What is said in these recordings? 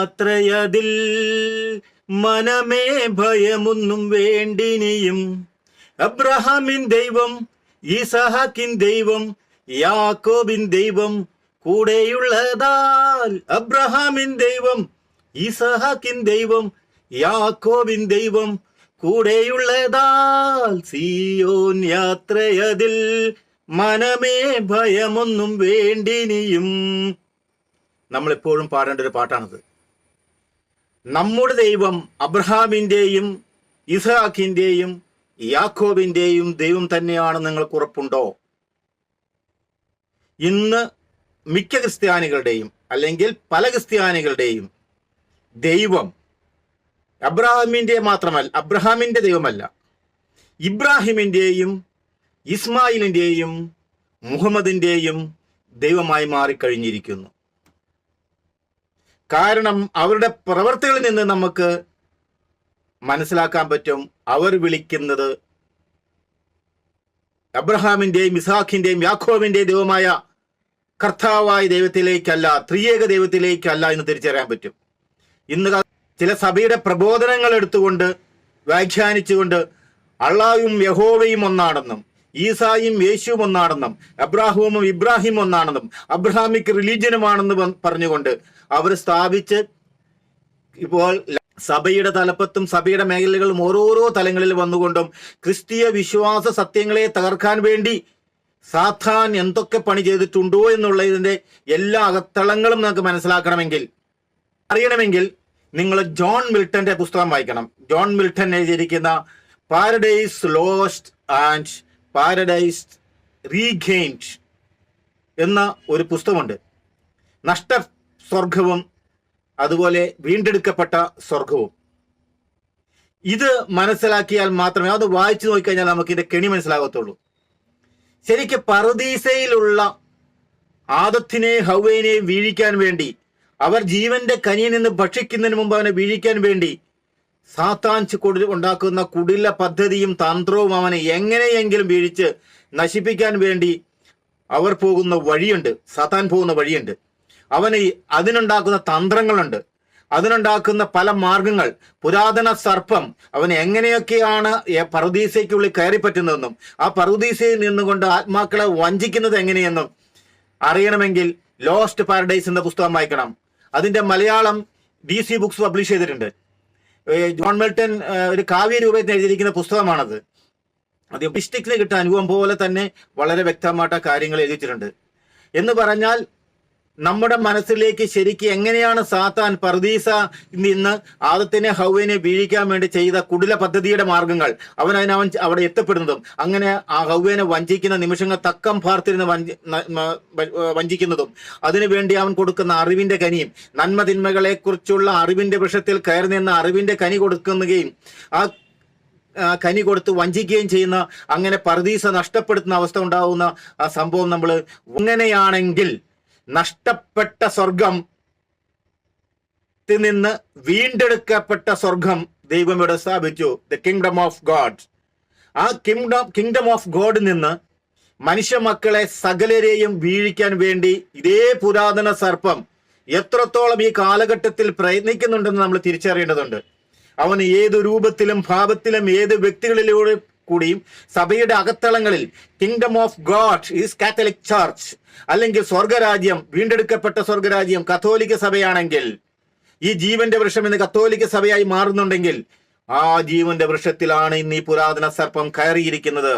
യാത്രയതിൽ മനമേ ഭയമൊന്നും വേണ്ടിനിയും. അബ്രഹാമിൻ ദൈവം ഇസഹാക്കിൻ ദൈവം യാക്കോബിൻ ദൈവം കൂടെയുള്ളതാൽ അബ്രഹാമിൻ ദൈവം ഇസഹാക്കിൻ ദൈവം യാക്കോബിൻ ദൈവം കൂടെയുള്ളതാൽ സിയോൻ യാത്രയതിൽ മനമേ ഭയമൊന്നും വേണ്ടിനിയും. നമ്മളെപ്പോഴും പാടേണ്ട ഒരു പാട്ടാണത്. നമ്മുടെ ദൈവം അബ്രഹാമിന്റെയും ഇസഹാക്കിന്റെയും യാക്കോബിന്റെയും ദൈവം തന്നെയാണ് നിങ്ങൾക്ക് ഉറപ്പുണ്ടോ? ഇന്ന് മിക്ക ക്രിസ്ത്യാനികളുടെയും അല്ലെങ്കിൽ പല ക്രിസ്ത്യാനികളുടെയും ദൈവം അബ്രഹാമിന്റെ മാത്രമല്ല അബ്രഹാമിന്റെ ദൈവമല്ല ഇബ്രാഹിമിന്റെയും ഇസ്മായിലിന്റെയും മുഹമ്മദിന്റെയും ദൈവമായി മാറിക്കഴിഞ്ഞിരിക്കുന്നു. കാരണം അവരുടെ പ്രവൃത്തികളിൽ നിന്ന് നമുക്ക് മനസ്സിലാക്കാൻ പറ്റും. അവർ വിളിക്കുന്നത് അബ്രഹാമിന്റെയും ഇസാഖിന്റെയും യാക്കോബിന്റെയും ദൈവമായ കർത്താവായ ദൈവത്തിലേക്കല്ല ത്രിയേക ദൈവത്തിലേക്കല്ല എന്ന് തിരിച്ചറിയാൻ പറ്റും. ഇന്ന് ചില സഭയുടെ പ്രബോധനങ്ങൾ എടുത്തുകൊണ്ട് വ്യാഖ്യാനിച്ചുകൊണ്ട് അള്ളാവും യഹോവയും ഒന്നാണെന്നും ഈസായും യേശുവും ഒന്നാണെന്നും അബ്രാഹുവും ഇബ്രാഹിം ഒന്നാണെന്നും അബ്രഹാമിക് റിലീജിയനുമാണെന്ന് പറഞ്ഞുകൊണ്ട് അവർ സ്ഥാപിച്ച് ഇപ്പോൾ സഭയുടെ തലപ്പത്തും സഭയുടെ മേഖലകളും ഓരോരോ തലങ്ങളിൽ വന്നുകൊണ്ടും ക്രിസ്തീയ വിശ്വാസ സത്യങ്ങളെ തകർക്കാൻ വേണ്ടി സാധാൻ എന്തൊക്കെ പണി ചെയ്തിട്ടുണ്ടോ എന്നുള്ളതിന്റെ എല്ലാ അകത്തളങ്ങളും നമുക്ക് മനസ്സിലാക്കണമെങ്കിൽ അറിയണമെങ്കിൽ നിങ്ങൾ ജോൺ മിൽട്ടന്റെ പുസ്തകം വായിക്കണം. ജോൺ മിൽട്ടൻ എഴുതിയിരിക്കുന്ന Paradise Lost and Paradise Regained എന്ന ഒരു പുസ്തകമുണ്ട്. നഷ്ട സ്വർഗവും അതുപോലെ വീണ്ടെടുക്കപ്പെട്ട സ്വർഗവും. ഇത് മനസ്സിലാക്കിയാൽ മാത്രമേ അത് വായിച്ചു നോക്കിക്കഴിഞ്ഞാൽ നമുക്ക് ഇതിന്റെ കെണി മനസ്സിലാകത്തുള്ളൂ. ശരിക്ക് പറദീസയിലുള്ള ആദത്തിനെ ഹൗവേനെ വീഴിക്കാൻ വേണ്ടി അവർ ജീവന്റെ കനിയിൽ നിന്ന് ഭക്ഷിക്കുന്നതിന് മുമ്പ് അവനെ വീഴിക്കാൻ വേണ്ടി സാത്താൻ കൊടു ഉണ്ടാക്കുന്ന കുടില പദ്ധതിയും തന്ത്രവും അവനെ എങ്ങനെയെങ്കിലും വീഴിച്ച് നശിപ്പിക്കാൻ വേണ്ടി അവർ പോകുന്ന വഴിയുണ്ട്. സാത്താൻ പോകുന്ന വഴിയുണ്ട്. അവന് അതിനുണ്ടാക്കുന്ന തന്ത്രങ്ങളുണ്ട്. അതിനുണ്ടാക്കുന്ന പല മാർഗങ്ങൾ. പുരാതന സർപ്പം അവൻ എങ്ങനെയൊക്കെയാണ് പറുദീസയ്ക്കുള്ളിൽ കയറി പറ്റുന്നതെന്നും ആ പറുദീസയിൽ നിന്നുകൊണ്ട് ആത്മാക്കളെ വഞ്ചിക്കുന്നത് എങ്ങനെയെന്നും അറിയണമെങ്കിൽ ലോസ്റ്റ് പാരഡൈസ് എന്ന പുസ്തകം വായിക്കണം. അതിന്റെ Malayalam B C books publish ചെയ്തിട്ടുണ്ട്. ജോൺ മിൽട്ടൺ ഒരു കാവ്യ രൂപത്തിൽ എഴുതിയിരിക്കുന്ന പുസ്തകമാണത്. അത് ഡിസ്ട്രിക്റ്റിൽ കിട്ടുന്ന അനുഭവം പോലെ തന്നെ വളരെ വ്യക്തമായിട്ട് കാര്യങ്ങൾ എഴുതിയിട്ടുണ്ട്. എന്ന് പറഞ്ഞാൽ നമ്മുടെ മനസ്സിലേക്ക് ശരിക്ക് എങ്ങനെയാണ് സാത്താൻ പർദീസ നിന്ന് ആദത്തിനെ ഹൗവിനെ വീഴിക്കാൻ വേണ്ടി ചെയ്ത കുടില പദ്ധതിയുടെ മാർഗങ്ങൾ? അവൻ അതിനവൻ അവിടെ എത്തപ്പെടുന്നതും അങ്ങനെ ആ ഹൗവേനെ വഞ്ചിക്കുന്ന നിമിഷങ്ങൾ തക്കം പാർത്തിരുന്ന് വഞ്ചിക്കുന്നതും. അതിനുവേണ്ടി അവൻ കൊടുക്കുന്ന അറിവിന്റെ കനിയും നന്മ തിന്മകളെ കുറിച്ചുള്ള അറിവിന്റെ വിഷത്തിൽ കയറി നിന്ന് അറിവിന്റെ കനി കൊടുക്കുകയും ആ, കനി കൊടുത്ത് വഞ്ചിക്കുകയും ചെയ്യുന്ന അങ്ങനെ പർദീസ നഷ്ടപ്പെടുത്തുന്ന അവസ്ഥ ഉണ്ടാവുന്ന ആ സംഭവം നമ്മൾ അങ്ങനെയാണെങ്കിൽ നഷ്ടപ്പെട്ട സ്വർഗം നിന്ന് വീണ്ടെടുക്കപ്പെട്ട സ്വർഗം ദൈവം ഇവിടെ സ്ഥാപിച്ചു. ദ കിങ്ഡം ഓഫ് ഗോഡ് ആ കിങ്ഡം കിങ്ഡം ഓഫ് ഗോഡ് നിന്ന് മനുഷ്യ മക്കളെ സകലരെയും വീഴിക്കാൻ വേണ്ടി ഇതേ പുരാതന സർപ്പം എത്രത്തോളം ഈ കാലഘട്ടത്തിൽ പ്രയത്നിക്കുന്നുണ്ടെന്ന് നമ്മൾ തിരിച്ചറിയേണ്ടതുണ്ട്. അവന് ഏത് രൂപത്തിലും ഭാവത്തിലും ഏത് വ്യക്തികളിലൂടെ കൂടിയും സഭയുടെ അകത്തളങ്ങളിൽ kingdom of God is Catholic church അല്ലെങ്കിൽ സ്വർഗരാജ്യം വീണ്ടെടുക്കപ്പെട്ട സ്വർഗരാജ്യം കത്തോലിക്ക സഭയാണെങ്കിൽ ഈ ജീവന്റെ വൃക്ഷം ഇന്ന് കത്തോലിക്ക സഭയായി മാറുന്നുണ്ടെങ്കിൽ ആ ജീവന്റെ വൃക്ഷത്തിലാണ് ഇന്ന് ഈ പുരാതന സർപ്പം കയറിയിരിക്കുന്നത്.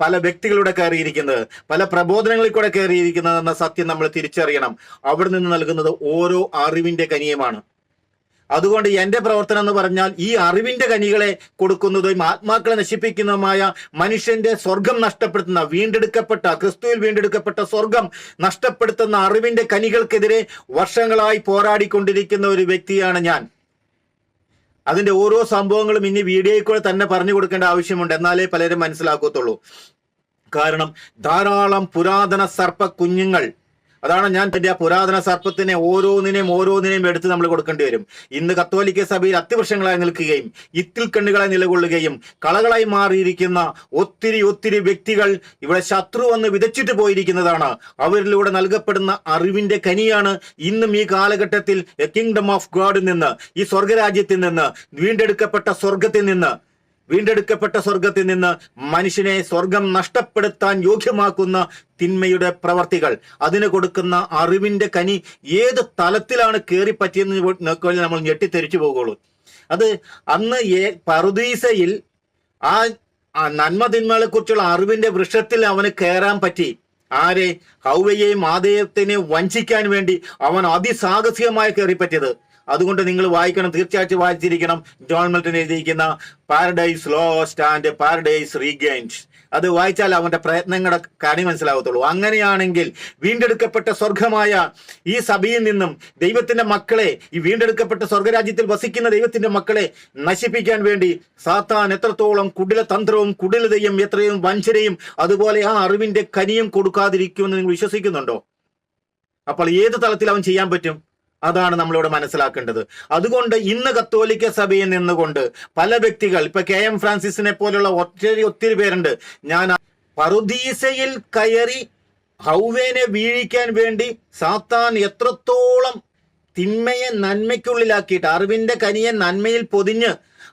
പല വ്യക്തികളുടെ കയറിയിരിക്കുന്നത് പല പ്രബോധനങ്ങളിൽ കൂടെ കയറിയിരിക്കുന്നത് എന്ന സത്യം നമ്മൾ തിരിച്ചറിയണം. അവിടെ നിന്ന് നൽകുന്നത് ഓരോ അറിവിന്റെ കനിയമാണ്. അതുകൊണ്ട് എന്റെ പ്രവർത്തനം എന്ന് പറഞ്ഞാൽ ഈ അറിവിന്റെ കനികളെ കൊടുക്കുന്നതും ആത്മാക്കളെ നശിപ്പിക്കുന്നതുമായ മനുഷ്യന്റെ സ്വർഗം നഷ്ടപ്പെടുത്തുന്ന വീണ്ടെടുക്കപ്പെട്ട ക്രിസ്തുവിൽ വീണ്ടെടുക്കപ്പെട്ട സ്വർഗം നഷ്ടപ്പെടുത്തുന്ന അറിവിന്റെ കനികൾക്കെതിരെ വർഷങ്ങളായി പോരാടിക്കൊണ്ടിരിക്കുന്ന ഒരു വ്യക്തിയാണ് ഞാൻ. അതിന്റെ ഓരോ സംഭവങ്ങളും ഇനി വീഡിയോയിൽ കൂടെ തന്നെ പറഞ്ഞു കൊടുക്കേണ്ട ആവശ്യമുണ്ട്. എന്നാലേ പലരും മനസ്സിലാക്കത്തുള്ളൂ. കാരണം ധാരാളം പുരാതന സർപ്പ കുഞ്ഞുങ്ങൾ അതാണ് ഞാൻ എന്റെ ആ പുരാതന സർപ്പത്തിനെ ഓരോന്നിനെയും ഓരോന്നിനെയും എടുത്ത് നമ്മൾ കൊടുക്കേണ്ടി വരും. ഇന്ന് കത്തോലിക്ക സഭയിൽ അത്യവൃക്ഷങ്ങളായി നിൽക്കുകയും ഇത്തിൽ കണ്ണുകളായി നിലകൊള്ളുകയും കളകളായി മാറിയിരിക്കുന്ന ഒത്തിരി ഒത്തിരി വ്യക്തികൾ ഇവിടെ ശത്രു വന്ന് വിതച്ചിട്ട് പോയിരിക്കുന്നതാണ്. അവരിലൂടെ നൽകപ്പെടുന്ന അറിവിന്റെ കനിയാണ് ഇന്നും ഈ കാലഘട്ടത്തിൽ കിങ്ഡം ഓഫ് ഗോഡിൽ നിന്ന് ഈ സ്വർഗരാജ്യത്തിൽ നിന്ന് വീണ്ടെടുക്കപ്പെട്ട സ്വർഗത്തിൽ നിന്ന്. വീണ്ടെടുക്കപ്പെട്ട സ്വർഗത്തിൽ നിന്ന് മനുഷ്യനെ സ്വർഗം നഷ്ടപ്പെടുത്താൻ യോഗ്യമാക്കുന്ന തിന്മയുടെ പ്രവർത്തികൾ അതിന് കൊടുക്കുന്ന അറിവിന്റെ കനി ഏത് തലത്തിലാണ് കയറി പറ്റിയെന്ന് നോക്കിയാൽ നമ്മൾ ഞെട്ടിത്തെരിച്ചു പോകുള്ളൂ. അത് അന്ന് ഏ- പറുദീസയിൽ ആ നന്മതിന്മകളെ നന്മ തിന്മകളെ കുറിച്ചുള്ള അറിവിന്റെ വൃക്ഷത്തിൽ അവന് കയറാൻ പറ്റി. ആരെ? ഹൗവയെയും ആദയത്തിനെയും വഞ്ചിക്കാൻ വേണ്ടി അവൻ അതിസാഹസികമായി കയറി പറ്റിയത് അതുകൊണ്ട് നിങ്ങൾ വായിക്കണം തീർച്ചയായിട്ടും വായിച്ചിരിക്കണം. ജോൺ മിൽട്ടൺ എഴുതിയിരിക്കുന്ന Paradise Lost and Paradise Regains അത് വായിച്ചാൽ അവന്റെ പ്രയത്നങ്ങളുടെ കണി മനസ്സിലാവത്തുള്ളൂ അങ്ങനെയാണെങ്കിൽ വീണ്ടെടുക്കപ്പെട്ട സ്വർഗമായ ഈ സഭയിൽ നിന്നും ദൈവത്തിന്റെ മക്കളെ ഈ വീണ്ടെടുക്കപ്പെട്ട സ്വർഗരാജ്യത്തിൽ വസിക്കുന്ന ദൈവത്തിന്റെ മക്കളെ നശിപ്പിക്കാൻ വേണ്ടി സാത്താൻ എത്രത്തോളം കുടില തന്ത്രവും കുടിലതയും എത്രയും വഞ്ചനയും അതുപോലെ ആ അറിവിന്റെ കനിയും കൊടുക്കാതിരിക്കുമെന്ന് നിങ്ങൾ വിശ്വസിക്കുന്നുണ്ടോ? അപ്പോൾ ഏത് തലത്തിൽ അവൻ ചെയ്യാൻ പറ്റും? അതാണ് നമ്മളിവിടെ മനസ്സിലാക്കേണ്ടത്. അതുകൊണ്ട് ഇന്ന് കത്തോലിക്ക സഭയിൽ നിന്നുകൊണ്ട് പല വ്യക്തികൾ ഇപ്പൊ കെ എം ഫ്രാൻസിസിനെ പോലുള്ള ഒത്തിരി ഒത്തിരി പേരുണ്ട്. ഞാൻ പറുദീസയിൽ കയറി ഹൗവേനെ വീഴിക്കാൻ വേണ്ടി സാത്താൻ എത്രത്തോളം തിന്മയെ നന്മയ്ക്കുള്ളിലാക്കിയിട്ട് അറിവിന്റെ കനിയെ നന്മയിൽ പൊതിഞ്ഞ്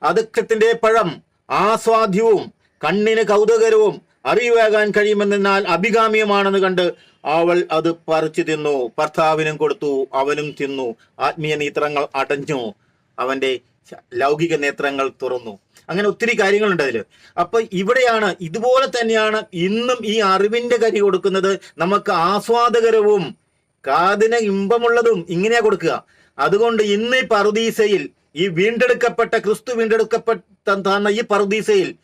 അദക്ഷത്തിന്റെ പഴം ആസ്വാദ്യവും കണ്ണിന് കൗതുകരവും അറിവാകാൻ കഴിയുമെന്നാൽ അഭികാമ്യമാണെന്ന് കണ്ട് അവൾ അത് പറിച്ചു തിന്നു. ഭർത്താവിനും കൊടുത്തു അവനും തിന്നു. ആത്മീയ നേത്രങ്ങൾ അടഞ്ഞു. അവന്റെ ലൗകിക നേത്രങ്ങൾ തുറന്നു. അങ്ങനെ ഒത്തിരി കാര്യങ്ങളുണ്ട് അതിൽ അപ്പൊ ഇവിടെയാണ് ഇതുപോലെ തന്നെയാണ് ഇന്നും ഈ അറിവിന്റെ കരി കൊടുക്കുന്നത്. നമുക്ക് ആസ്വാദകരവും കാതിന് ഇമ്പമുള്ളതും ഇങ്ങനെയാ കൊടുക്കുക. അതുകൊണ്ട് ഇന്ന് ഈ പറുദീസയിൽ ഈ വീണ്ടെടുക്കപ്പെട്ട ക്രിസ്തു വീണ്ടെടുക്കപ്പെട്ട തന്ന ഈ പറുദീസയിൽ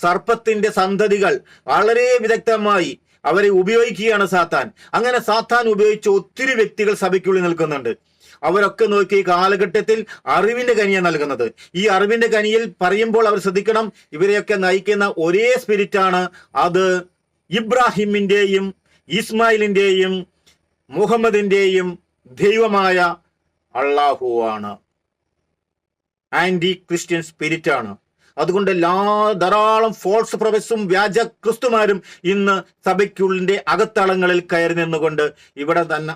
സർപ്പത്തിന്റെ സന്തതികൾ വളരെ വിദഗ്ധമായി അവരെ ഉപയോഗിക്കുകയാണ് സാത്താൻ. അങ്ങനെ സാത്താൻ ഉപയോഗിച്ച ഒത്തിരി വ്യക്തികൾ സഭയ്ക്കുള്ളിൽ നിൽക്കുന്നുണ്ട്. അവരൊക്കെ നോക്കി ഈ കാലഘട്ടത്തിൽ അറിവിന്റെ കനിയാണ് നൽകുന്നത്. ഈ അറിവിന്റെ കനിയിൽ പറയുമ്പോൾ അവർ ശ്രദ്ധിക്കണം ഇവരെയൊക്കെ നയിക്കുന്ന ഒരേ സ്പിരിറ്റാണ് അത് ഇബ്രാഹിമിന്റെയും ഇസ്മായിലിന്റെയും മുഹമ്മദിന്റെയും ദൈവമായ അള്ളാഹുവാണ്. ആന്റി ക്രിസ്ത്യൻ സ്പിരിറ്റ് ആണ് അതുകൊണ്ട് എല്ലാ ധാരാളം ഫോൾസ് പ്രൊഫസും വ്യാജ ക്രിസ്തുമാരും ഇന്ന് സഭയ്ക്കുള്ളിന്റെ അകത്തളങ്ങളിൽ കയറി നിന്നുകൊണ്ട് ഇവിടെ തന്നെ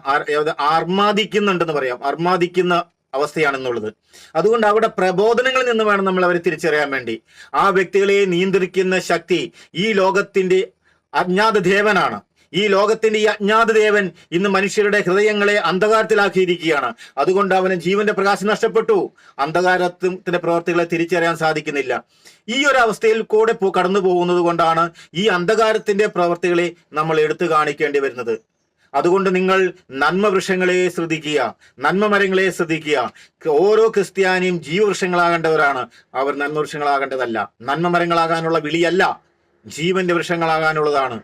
അർമാദിക്കുന്നുണ്ടെന്ന് പറയാം. ആർമാദിക്കുന്ന അവസ്ഥയാണെന്നുള്ളത്. അതുകൊണ്ട് അവിടെ പ്രബോധനങ്ങളിൽ നിന്ന് വേണം നമ്മൾ അവരെ തിരിച്ചറിയാൻ വേണ്ടി. ആ വ്യക്തികളെ നിയന്ത്രിക്കുന്ന ശക്തി ഈ ലോകത്തിന്റെ അജ്ഞാത ദേവനാണ് ഈ ലോകത്തിന്റെ ഈ അജ്ഞാത ദേവൻ ഇന്ന് മനുഷ്യരുടെ ഹൃദയങ്ങളെ അന്ധകാരത്തിലാക്കിയിരിക്കുകയാണ്. അതുകൊണ്ട് അവന് ജീവന്റെ പ്രകാശം നഷ്ടപ്പെട്ടു. അന്ധകാരത്തിന്റെ പ്രവർത്തികളെ തിരിച്ചറിയാൻ സാധിക്കുന്നില്ല. ഈ ഒരു അവസ്ഥയിൽ കൂടെ കടന്നു പോകുന്നത് കൊണ്ടാണ് ഈ അന്ധകാരത്തിന്റെ പ്രവർത്തികളെ നമ്മൾ എടുത്തു കാണിക്കേണ്ടി വരുന്നത്. അതുകൊണ്ട് നിങ്ങൾ നന്മ വൃക്ഷങ്ങളെ ശ്രദ്ധിക്കുക. നന്മ മരങ്ങളെ ശ്രദ്ധിക്കുക. ഓരോ ക്രിസ്ത്യാനിയും ജീവവൃക്ഷങ്ങളാകേണ്ടവരാണ് അവർ നന്മ വൃക്ഷങ്ങളാകേണ്ടതല്ല. നന്മ മരങ്ങളാകാനുള്ള വിളിയല്ല. ജീവന്റെ വൃക്ഷങ്ങളാകാനുള്ളതാണ്.